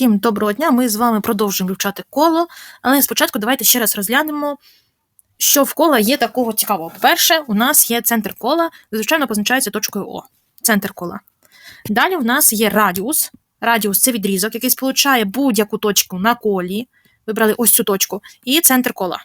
Всім доброго дня! Ми з вами продовжуємо вивчати коло, але спочатку давайте ще раз розглянемо, що в кола є такого цікавого. По-перше, у нас є центр кола, звичайно, позначається точкою О. Центр кола. Далі в нас є радіус. Радіус це відрізок, який сполучає будь-яку точку на колі. Вибрали ось цю точку, і центр кола.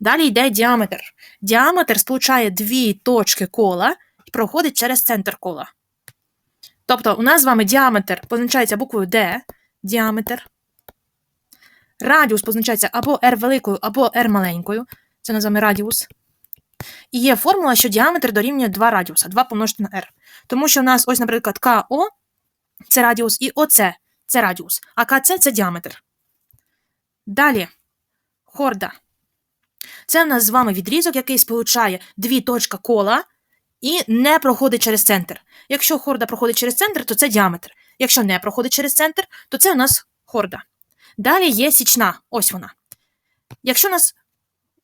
Далі йде діаметр. Діаметр сполучає дві точки кола і проходить через центр кола. Тобто, у нас з вами діаметр позначається буквою D, діаметр. Радіус позначається або R великою, або R маленькою. Це називаємо радіус. І є формула, що діаметр дорівнює 2 радіуса, 2 помножити на R. Тому що у нас, ось, наприклад, КО це радіус, і ОЦ це радіус, а КЦ це діаметр. Далі хорда. Це в нас з вами відрізок, який сполучає дві точки кола і не проходить через центр. Якщо хорда проходить через центр, то це діаметр. Якщо не проходить через центр, то це у нас хорда. Далі є січна, ось вона. Якщо у нас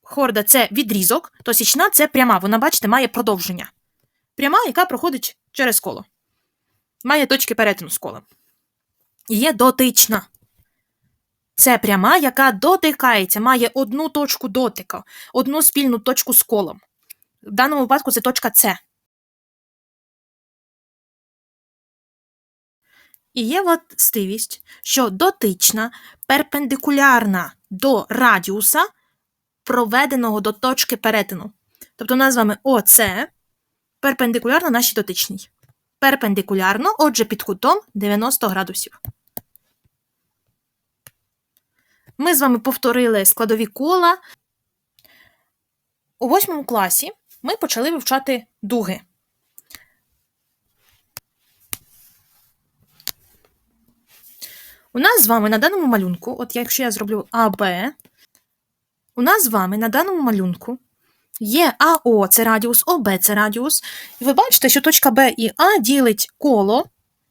хорда це відрізок, то січна це пряма. Вона, бачите, має продовження. Пряма, яка проходить через коло. Має точки перетину з колом. Є дотична. Це пряма, яка дотикається, має одну точку дотика, одну спільну точку з колом. В даному випадку це точка С. І є властивість, що дотична перпендикулярна до радіуса, проведеного до точки перетину. Тобто, у нас з вами ОС перпендикулярно нашій дотичній. Перпендикулярно, отже, під кутом 90 градусів. Ми з вами повторили складові кола. У восьмому класі ми почали вивчати дуги. У нас з вами на даному малюнку, от якщо я зроблю АБ, у нас з вами на даному малюнку є АО це радіус, ОБ це радіус. І ви бачите, що точка Б і А ділить коло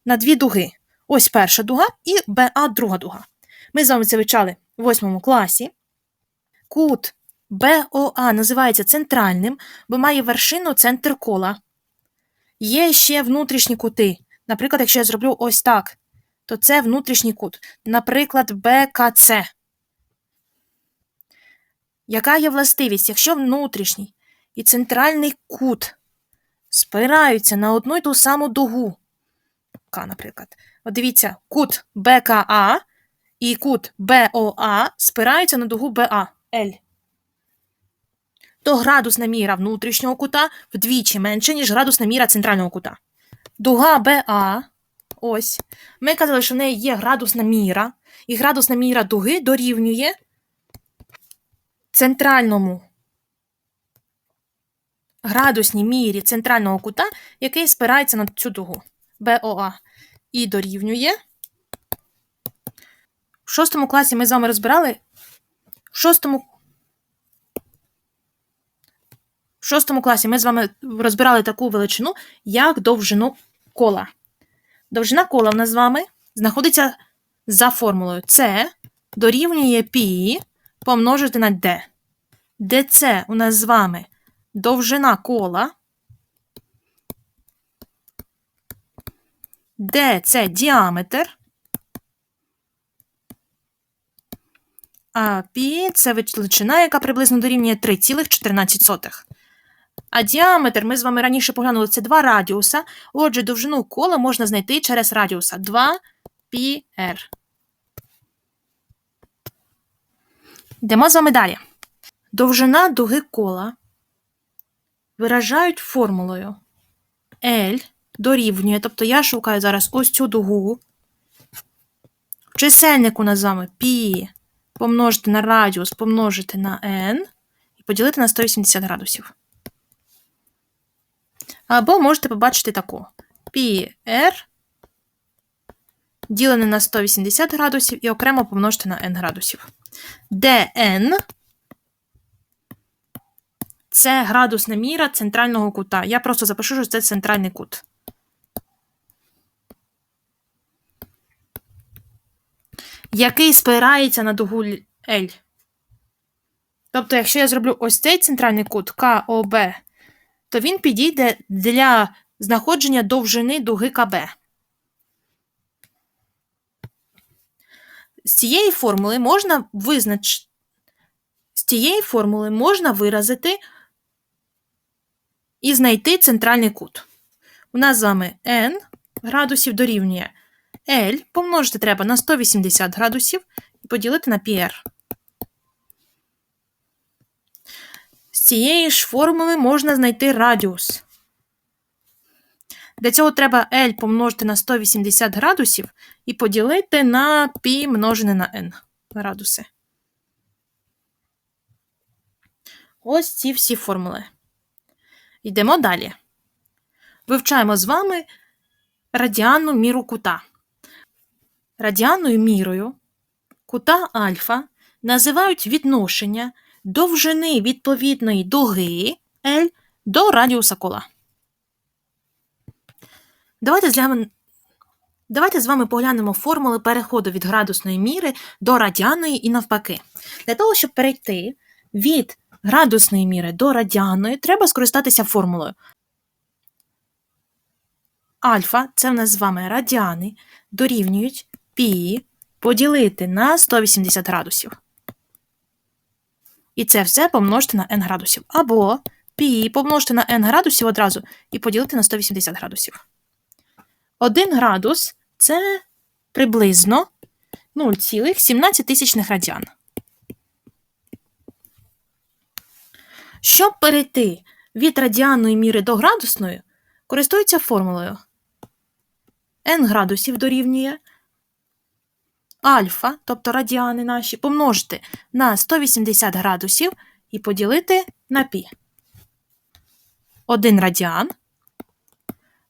на дві дуги. Ось перша дуга і БА друга дуга. Ми з вами це вивчали в восьмому класі. Кут БОА називається центральним, бо має вершину центр кола. Є ще внутрішні кути. Наприклад, якщо я зроблю ось так, то це внутрішній кут. Наприклад, БКЦ. Яка є властивість, якщо внутрішній і центральний кут спираються на одну й ту саму дугу? К, наприклад. От дивіться, кут БКА і кут БОА спираються на дугу БА L то градусна міра внутрішнього кута вдвічі менше, ніж градусна міра центрального кута. Дуга БА, ось. Ми казали, що в неї є градусна міра, і градусна міра дуги дорівнює центральному градусній мірі центрального кута, який спирається на цю дугу БОА. І дорівнює. В шостому класі ми з вами розбирали. В шостому В шостому класі ми з вами розбирали таку величину, як довжину кола. Довжина кола в нас з вами знаходиться за формулою С дорівнює π помножити на d. Це у нас з вами довжина кола, де це діаметр, а π це величина, яка приблизно дорівнює 3,14. А діаметр ми з вами раніше поглянули, це 2 радіуса. Отже, довжину кола можна знайти через радіуса 2 πr. Йдемо з вами далі. Довжина дуги кола виражають формулою L дорівнює, тобто я шукаю зараз ось цю дугу. В чисельнику нас з вами π помножити на радіус, помножити на n і поділити на 180 градусів. Або можете побачити таку πr ділене на 180 градусів і окремо помножити на n градусів. dn це градусна міра центрального кута. Я просто запишу, що це центральний кут. Який спирається на дугу L. Тобто, якщо я зроблю ось цей центральний кут КОБ то він підійде для знаходження довжини дуги КБ. з цієї формули можна визнач... з цієї формули можна виразити і знайти центральний кут. У нас з вами n градусів дорівнює L помножити треба на 180 градусів і поділити на πr. Цієї ж формули можна знайти радіус. Для цього треба L помножити на 180 градусів і поділити на π множене на n градуси. Ось ці всі формули. Йдемо далі. Вивчаємо з вами радіанну міру кута. Радіанною мірою кута альфа називають відношення довжини відповідної дуги L до радіуса кола. Давайте з, вами- Давайте з вами поглянемо формули переходу від градусної міри до радіанної і навпаки. Для того, щоб перейти від градусної міри до радіанної, треба скористатися формулою. Альфа, це в нас з вами радіани, дорівнюють пі поділити на 180 градусів. І це все помножити на n градусів. Або пі помножити на n градусів одразу і поділити на 180 градусів. 1 градус це приблизно 0,17 тисячних радіан. Щоб перейти від радіанної міри до градусної, користуються формулою n градусів дорівнює альфа, тобто радіани наші, помножити на 180 градусів і поділити на пі. 1 радіан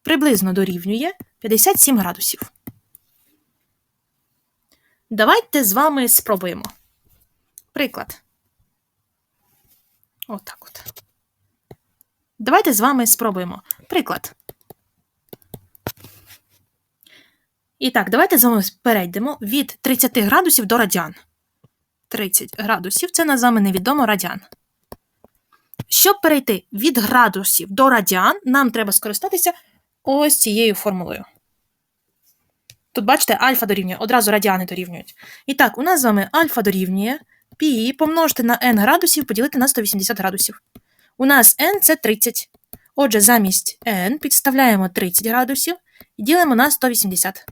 приблизно дорівнює 57 градусів. Давайте з вами спробуємо. Приклад. Отак от. Давайте з вами спробуємо. Приклад. І так, давайте з вами перейдемо від 30 градусів до радіан. 30 градусів це на з невідомо радіан. Щоб перейти від градусів до радіан, нам треба скористатися ось цією формулою. Тут, бачите, альфа дорівнює, одразу радіани дорівнюють. І так, у нас з вами альфа дорівнює пі помножити на n градусів поділити на 180 градусів. У нас n це 30. Отже, замість n підставляємо 30 градусів і ділимо на 180.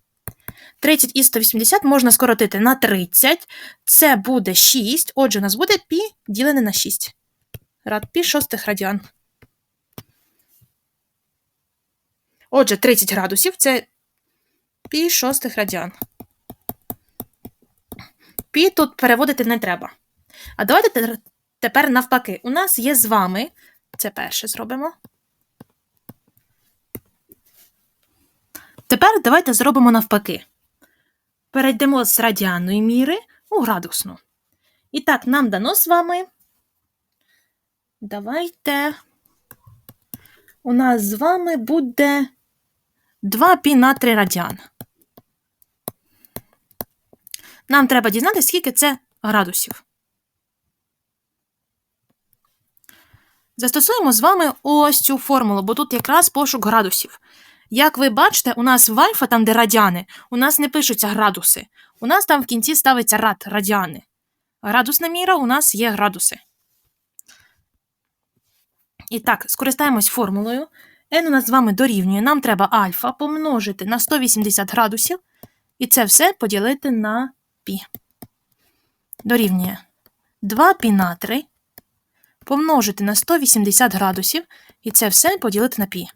30 і 180 можна скоротити на 30. Це буде 6. Отже, у нас буде пі ділене на 6. Рад пі шостих радіан. Отже, 30 градусів це пі шостих радіан. Пі тут переводити не треба. А давайте тепер навпаки. У нас є з вами. Це перше зробимо. Тепер давайте зробимо навпаки. Перейдемо з радіанної міри у градусну. І так, нам дано з вами. Давайте. У нас з вами буде 2 пі на 3 радіан. Нам треба дізнатися, скільки це градусів. Застосуємо з вами ось цю формулу, бо тут якраз пошук градусів. Як ви бачите, у нас в альфа, там, де радіани, у нас не пишуться градуси. У нас там в кінці ставиться рад радіани. Градусна міра у нас є градуси. І так, скористаємось формулою. n у нас з вами дорівнює. Нам треба альфа помножити на 180 градусів, і це все поділити на пі. Дорівнює 2 пі на 3 помножити на 180 градусів, і це все поділити на пі.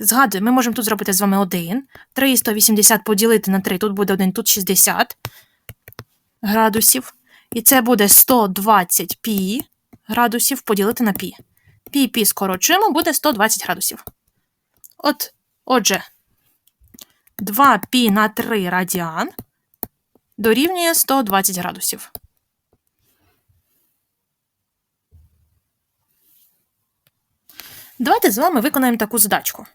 Згадую, ми можемо тут зробити з вами 1. 3 180 поділити на 3, тут буде 1, тут 60 градусів. І це буде 120 пі градусів поділити на пі. Пі пі скорочуємо, буде 120 градусів. От, отже, 2 пі на 3 радіан дорівнює 120 градусів. Давайте з вами виконаємо таку задачку.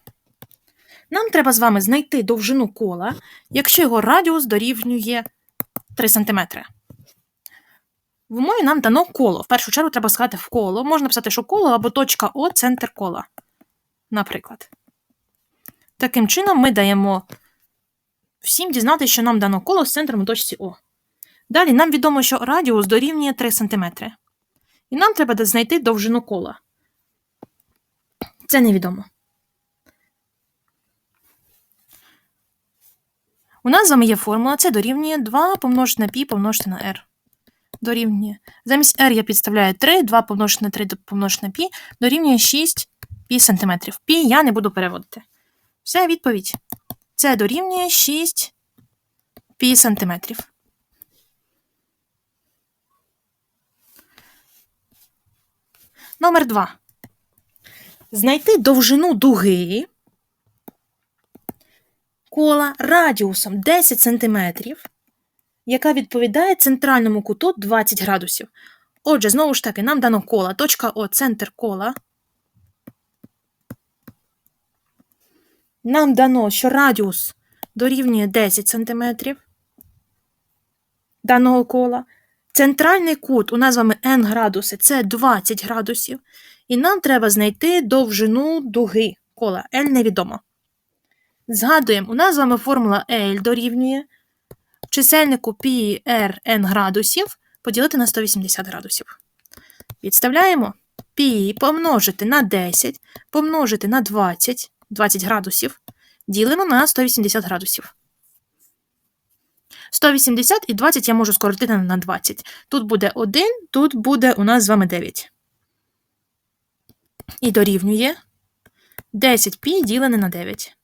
Нам треба з вами знайти довжину кола, якщо його радіус дорівнює 3 см. В умові нам дано коло. В першу чергу треба сказати в коло. Можна писати, що коло або точка О центр кола. Наприклад. Таким чином, ми даємо всім дізнатися, що нам дано коло з центром у точці О. Далі нам відомо, що радіус дорівнює 3 см. І нам треба знайти довжину кола. Це невідомо. У нас з вами є формула, це дорівнює 2 помножити на π помножити на r. Дорівнює. Замість r я підставляю 3, 2 помножити на 3 помножити на π, дорівнює 6 π сантиметрів. Π я не буду переводити. Все, відповідь. Це дорівнює 6 π сантиметрів. Номер 2. Знайти довжину дуги кола радіусом 10 см, яка відповідає центральному куту 20 градусів. Отже, знову ж таки, нам дано кола. Точка О, центр кола. Нам дано, що радіус дорівнює 10 см даного кола. Центральний кут у нас вами n градуси це 20 градусів. І нам треба знайти довжину дуги кола. L невідомо. Згадуємо, у нас з вами формула L дорівнює чисельнику π r n градусів поділити на 180 градусів. Підставляємо π помножити на 10, помножити на 20, 20 градусів, ділимо на 180 градусів. 180 і 20 я можу скоротити на 20. Тут буде 1, тут буде у нас з вами 9. І дорівнює 10 π ділене на 9.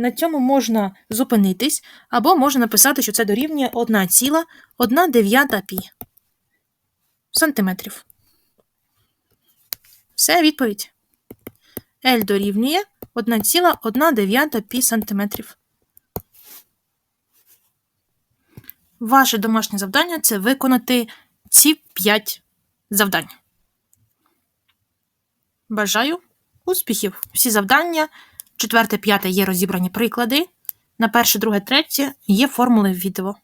На цьому можна зупинитись, або можна написати, що це дорівнює 1,1 пі сантиметрів. Все, відповідь. L дорівнює 1,1 пі сантиметрів. Ваше домашнє завдання це виконати ці 5 завдань. Бажаю успіхів! Всі завдання. Четверте, п'яте є розібрані приклади. На перше, друге, третє є формули відео.